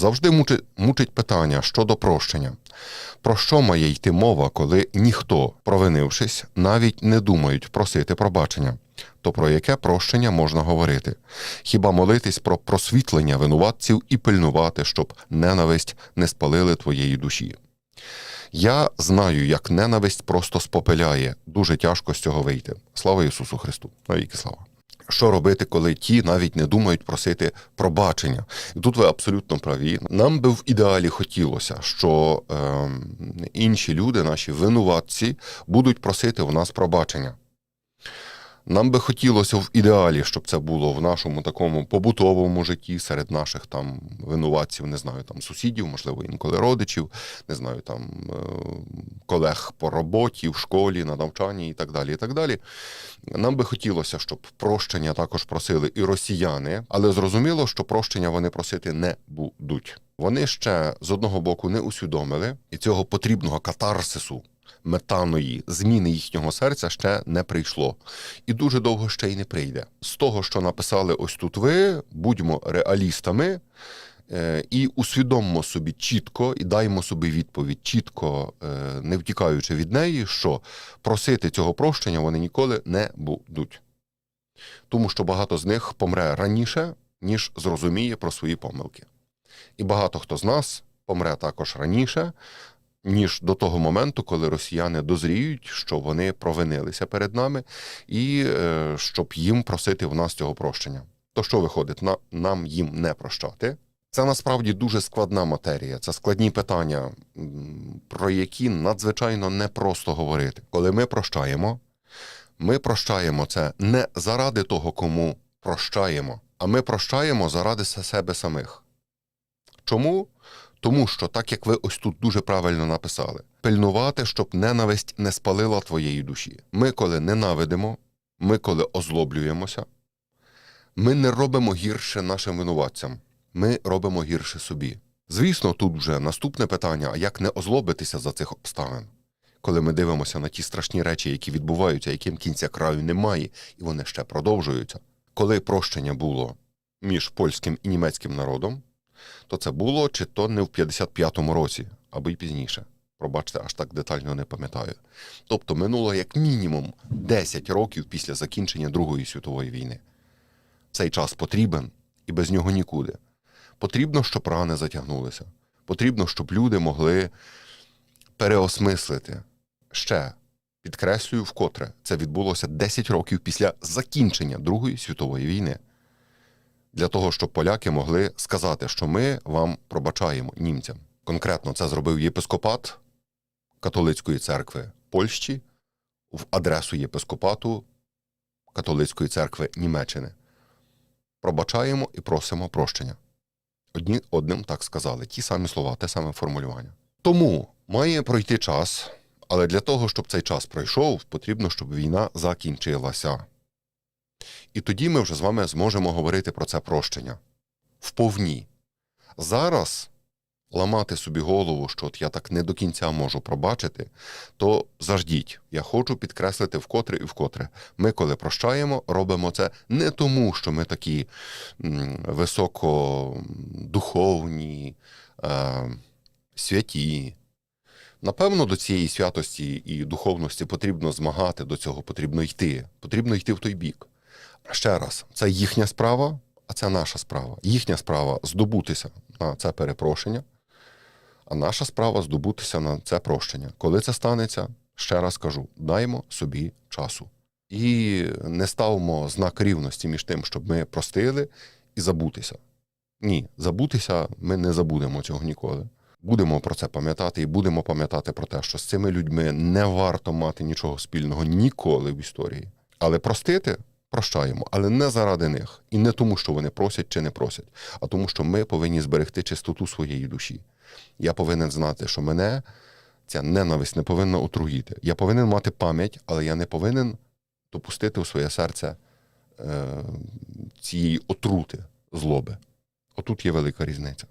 Завжди мучить, питання щодо прощення. Про що має йти мова, коли ніхто, провинившись, навіть не думають просити пробачення? То про яке прощення можна говорити? Хіба молитись про просвітлення винуватців і пильнувати, щоб ненависть не спалили твоєї душі? Я знаю, як ненависть просто спопиляє. Дуже тяжко з цього вийти. Слава Ісусу Христу! Навіки слава! Що робити, коли ті навіть не думають просити пробачення? І тут ви абсолютно праві. Нам би в ідеалі хотілося, що е, інші люди, наші винуватці, будуть просити у нас пробачення. Нам би хотілося в ідеалі, щоб це було в нашому такому побутовому житті серед наших там винуватців, не знаю, там сусідів, можливо, інколи родичів, не знаю, там е, колег по роботі, в школі, на навчанні і так далі. і так далі. Нам би хотілося, щоб прощення також просили і росіяни, але зрозуміло, що прощення вони просити не будуть. Вони ще з одного боку не усвідомили і цього потрібного катарсису метаної зміни їхнього серця ще не прийшло, і дуже довго ще й не прийде. З того, що написали ось тут ви, будьмо реалістами. е, І усвідомимо собі чітко і даймо собі відповідь чітко, е, не втікаючи від неї, що просити цього прощення вони ніколи не будуть. Тому що багато з них помре раніше, ніж зрозуміє про свої помилки. І багато хто з нас помре також раніше, ніж до того моменту, коли росіяни дозріють, що вони провинилися перед нами, і е, щоб їм просити в нас цього прощення. То що виходить, на, нам їм не прощати? Це насправді дуже складна матерія, це складні питання, про які надзвичайно непросто говорити. Коли ми прощаємо, ми прощаємо це не заради того, кому прощаємо, а ми прощаємо заради себе самих. Чому? Тому що, так як ви ось тут дуже правильно написали, пильнувати, щоб ненависть не спалила твоєї душі. Ми, коли ненавидимо, ми, коли озлоблюємося, ми не робимо гірше нашим винуватцям, ми робимо гірше собі. Звісно, тут вже наступне питання: а як не озлобитися за цих обставин? Коли ми дивимося на ті страшні речі, які відбуваються, яким кінця краю немає, і вони ще продовжуються. Коли прощення було між польським і німецьким народом, то це було чи то не в 55-му році, або й пізніше. Пробачте, аж так детально не пам'ятаю. Тобто минуло як мінімум 10 років після закінчення Другої світової війни. Цей час потрібен і без нього нікуди. Потрібно, щоб рани затягнулися. Потрібно, щоб люди могли переосмислити. Ще підкреслюю вкотре, це відбулося 10 років після закінчення Другої світової війни для того, щоб поляки могли сказати, що ми вам пробачаємо німцям. Конкретно це зробив єпископат католицької церкви Польщі в адресу єпископату католицької церкви Німеччини. Пробачаємо і просимо прощення. Одні одним так сказали, ті самі слова, те саме формулювання. Тому має пройти час, але для того, щоб цей час пройшов, потрібно, щоб війна закінчилася. І тоді ми вже з вами зможемо говорити про це прощення вповні. Зараз ламати собі голову, що от я так не до кінця можу пробачити, то заждіть. Я хочу підкреслити вкотре і вкотре. Ми, коли прощаємо, робимо це не тому, що ми такі високодуховні, е, святі. Напевно, до цієї святості і духовності потрібно змагати, до цього потрібно йти. Потрібно йти в той бік. Ще раз, це їхня справа, а це наша справа. Їхня справа здобутися на це перепрошення, а наша справа здобутися на це прощення. Коли це станеться, ще раз кажу: даймо собі часу. І не ставимо знак рівності між тим, щоб ми простили і забутися. Ні, забутися ми не забудемо цього ніколи. Будемо про це пам'ятати і будемо пам'ятати про те, що з цими людьми не варто мати нічого спільного ніколи в історії. Але простити прощаємо, але не заради них. І не тому, що вони просять чи не просять, а тому, що ми повинні зберегти чистоту своєї душі. Я повинен знати, що мене ця ненависть не повинна отруїти. Я повинен мати пам'ять, але я не повинен допустити у своє серце е, цієї отрути, злоби. Отут є велика різниця.